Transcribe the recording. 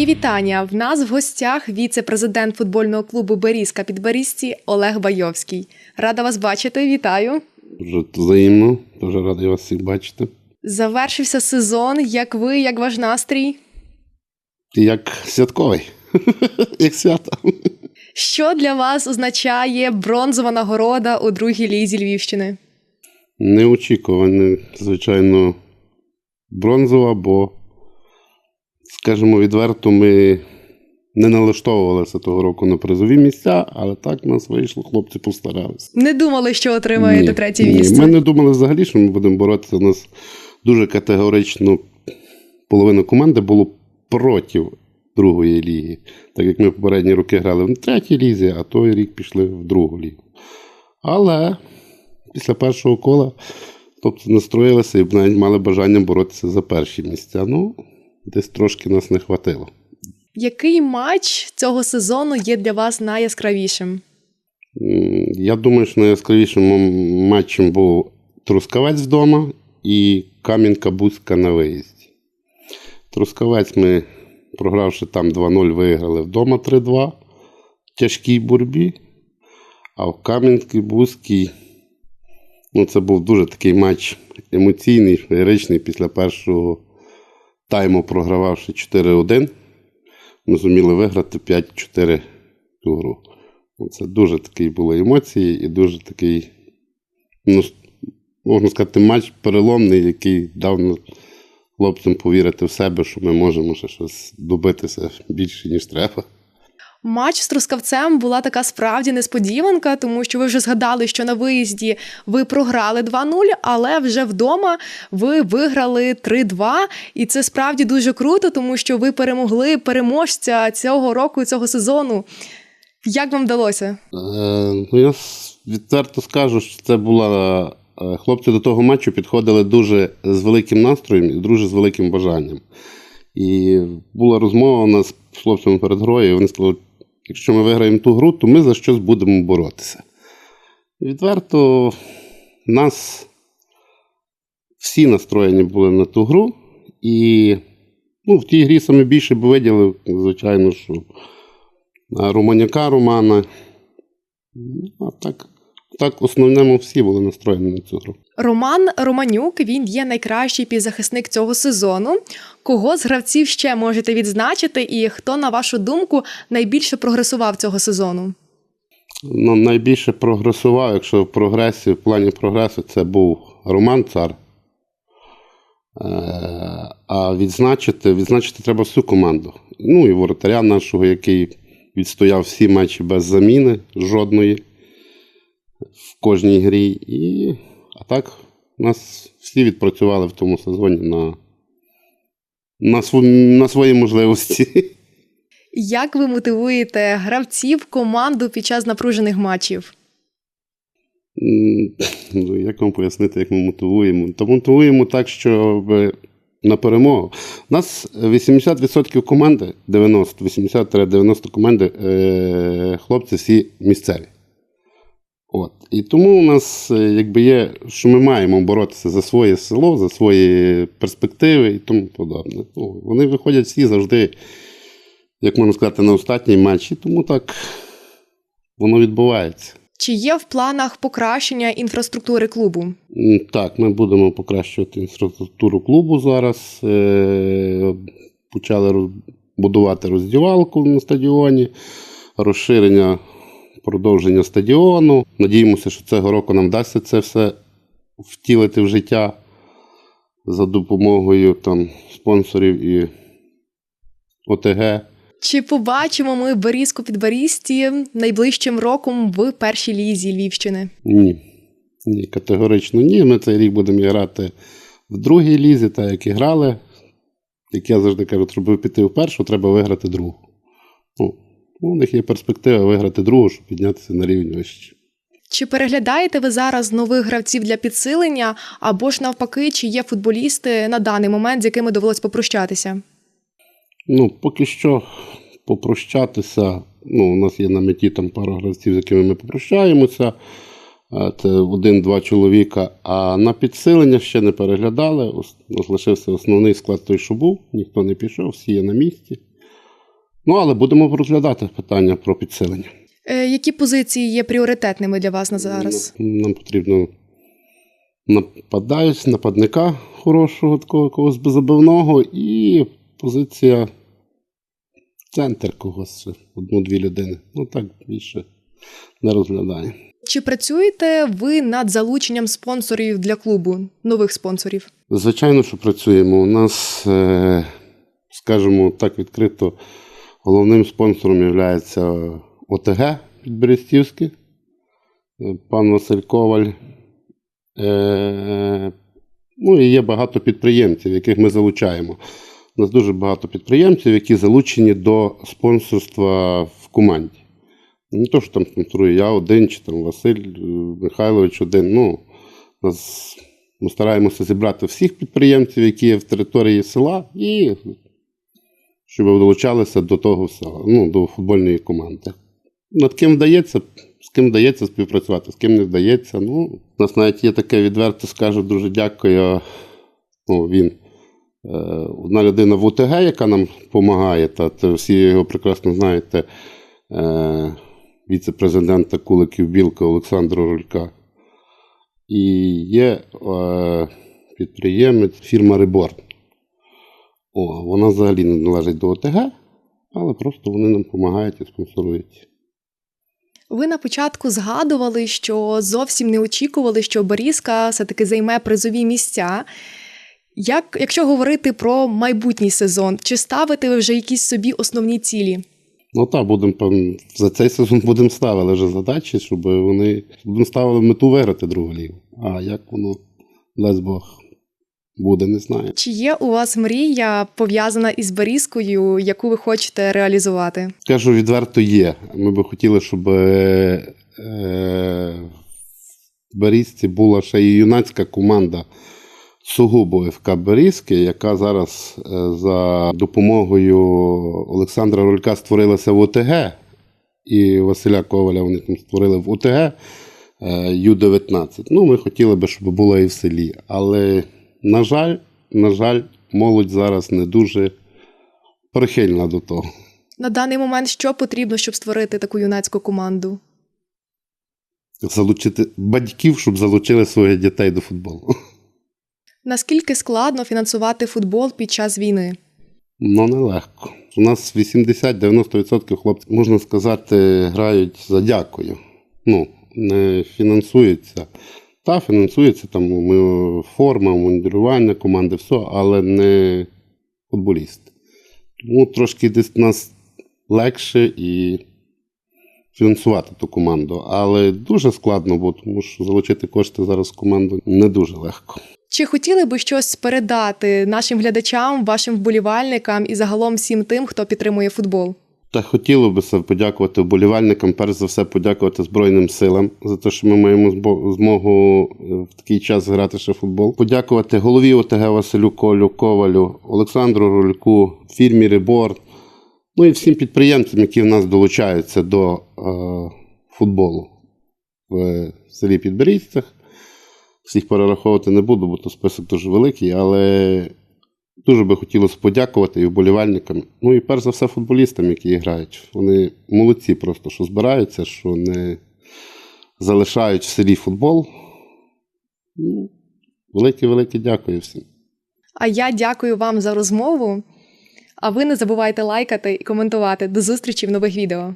Мої вітання. В нас в гостях віце-президент футбольного клубу Берізка під Берізці Олег Байовський. Рада вас бачити. Вітаю. Дуже взаємно, дуже радий вас всіх бачити. Завершився сезон. Як ви, як ваш настрій? Як святковий, як свято. Що для вас означає бронзова нагорода у другій лізі Львівщини? Неочікувано, звичайно, бронзова, бо, скажімо відверто, ми не налаштовувалися того року на призові місця, але так в нас вийшло, хлопці постаралися. Не думали, що отримаєте Ні, третє ні, місце. Ми не думали взагалі, що ми будемо боротися. У нас дуже категорично половина команди було проти другої ліги. Так як ми попередні роки грали в третій лізі, а той рік пішли в другу лігу. Але після першого кола тобто настроїлися і мали бажання боротися за перші місця. Ну, десь трошки нас не хватило. Який матч цього сезону є для вас найяскравішим? Я думаю, що найяскравішим матчем був Трускавець вдома і Кам'янка Бузька на виїзді. Трускавець ми, програвши там 2-0, виграли вдома 3-2 в тяжкій боротьбі. А в Кам'янській Бузькій ну, це був дуже такий матч емоційний, феєричний після першого тайму, програвавши 4-1. Ми зуміли виграти 5-4 ту гру. Ну, Це дуже такі були емоції і дуже такий, ну, можна сказати, матч переломний, який дав хлопцям повірити в себе, що ми можемо ще щось добитися більше, ніж треба. Матч з Трускавцем була така справді несподіванка, тому що ви вже згадали, що на виїзді ви програли 2-0, але вже вдома ви виграли 3-2. І це справді дуже круто, тому що ви перемогли переможця цього року, цього сезону. Як вам вдалося? Е, ну, я відверто скажу, що це була. е, Хлопці до того матчу підходили дуже з великим настроєм і дуже з великим бажанням. І була розмова у нас з хлопцями перед грою, і вони сказали, якщо ми виграємо ту гру, то ми за щось будемо боротися. Відверто, нас всі настроєні були на ту гру, і ну, в тій грі саме більше б виділив, звичайно, що Романяка Романа. Ну, А так, так, в основному всі були настроєні на цю гру. Роман Романюк він є найкращий півзахисник цього сезону. Кого з гравців ще можете відзначити, і хто, на вашу думку, найбільше прогресував цього сезону? Ну, найбільше прогресував, якщо в прогресі, в плані прогресу, це був Роман Цар. Е, А відзначити, відзначити треба всю команду. Ну і воротаря нашого, який відстояв всі матчі без заміни жодної в кожній грі. І, так, нас всі відпрацювали в тому сезоні на, на, св- на свої можливості. Як ви мотивуєте гравців команду під час напружених матчів? Ну, як вам пояснити, як ми мотивуємо? Та мотивуємо так, щоб на перемогу. У нас 80% команди, 90, 80-90 команди, е, хлопці всі місцеві. От. І тому у нас е, якби є, що ми маємо боротися за своє село, за свої перспективи і тому подобне. Ну, вони виходять всі завжди, як можна сказати, на останній матчі, тому так воно відбувається. Чи є в планах покращення інфраструктури клубу? Так, ми будемо покращувати інфраструктуру клубу зараз. Е, Почали будувати роздівалку на стадіоні, розширення, продовження стадіону. Надіємося, що цього року нам вдасться це все втілити в життя за допомогою там, спонсорів і ОТГ. Чи побачимо ми Берізку під Берізці найближчим роком в першій лізі Львівщини? Ні. Ні, категорично ні. Ми цей рік будемо грати в другій лізі, так як і грали. Як я завжди кажу, треба піти в першу, треба виграти другу. Ну, у них є перспектива виграти другу, щоб піднятися на рівень вище. Чи переглядаєте ви зараз нових гравців для підсилення, або ж навпаки, чи є футболісти на даний момент, з якими довелось попрощатися? Ну, поки що попрощатися. Ну, у нас є на меті там пару гравців, з якими ми попрощаємося. Це один-два чоловіка. А на підсилення ще не переглядали. Ос- Залишився основний склад той, що був. Ніхто не пішов, всі є на місці. Ну, але будемо розглядати питання про підсилення. Е, Які позиції є пріоритетними для вас на зараз? Нам, нам потрібно нападають, нападника хорошого, такого якогось беззабивного, і позиція центр когось, одну-дві людини. Ну так більше не розглядає. Чи працюєте ви над залученням спонсорів для клубу, нових спонсорів? Звичайно, що працюємо. У нас, е, скажімо так відкрито, головним спонсором є ОТГ Підберестівське, пан Василь Коваль. Е, Ну і є багато підприємців, яких ми залучаємо. У нас дуже багато підприємців, які залучені до спонсорства в команді. Не то, що там спонсорує я один, чи там Василь е, Михайлович один. Ну, нас ми стараємося зібрати всіх підприємців, які є в території села, і щоб долучалися до того села, ну, до футбольної команди. Над ким вдається, з ким вдається співпрацювати, з ким не вдається. Ну, у нас навіть є таке відверто, скажу, дуже дякую. Ну, він е, одна людина в УТГ, яка нам допомагає, та, всі його прекрасно знаєте, е, віце-президента Куликів Білка Олександра Рулька. І є е, підприємець фірма Реборн. О, вона взагалі не належить до ОТГ, але просто вони нам допомагають і спонсорують. Ви на початку згадували, що зовсім не очікували, що Борізка все-таки займе призові місця. Як, якщо говорити про майбутній сезон, чи ставите ви вже якісь собі основні цілі? Ну так, будемо за цей сезон будемо ставили вже задачі, щоб вони будемо ставили мету виграти другу лігу. А як воно, дасть Бог, буде, не знаю. Чи є у вас мрія пов'язана із Борізкою, яку ви хочете реалізувати? Скажу відверто є. Ми би хотіли, щоб е, е, в Берізці була ще і юнацька команда сугубо ФК Берізки, яка зараз е, за допомогою Олександра Рулька створилася в ОТГ, і Василя Коваля вони там створили в ОТГ е, Ю-19. Ну, ми хотіли би, щоб була і в селі. Але, на жаль, на жаль, молодь зараз не дуже прихильна до того. На даний момент що потрібно, щоб створити таку юнацьку команду? залучити батьків, щоб залучили своїх дітей до футболу. Наскільки складно фінансувати футбол під час війни? Ну, нелегко. У нас 80-90% хлопців, можна сказати, грають за дякую. Ну, не фінансується. Та, фінансується там ми, форма, мундирування команди, все, але не футболісти. Тому трошки десь нас легше і фінансувати ту команду. Але дуже складно, бо тому що залучити кошти зараз в команду не дуже легко. Чи хотіли би щось передати нашим глядачам, вашим вболівальникам і загалом всім тим, хто підтримує футбол? Та хотіло би подякувати вболівальникам, перш за все подякувати Збройним силам за те, що ми маємо змогу е, в такий час грати ще футбол. Подякувати голові ОТГ Василю Колю Ковалю, Олександру Рульку, фірмі Реборн, ну і всім підприємцям, які в нас долучаються до е, футболу в селі Підберізцях. Всіх перераховувати не буду, бо то список дуже великий, але Дуже би хотілося подякувати і вболівальникам. Ну і перш за все футболістам, які грають. Вони молодці просто, що збираються, що не залишають в селі футбол. Ну, Велике-велике дякую всім. А я дякую вам за розмову. А ви не забувайте лайкати і коментувати. До зустрічі в нових відео.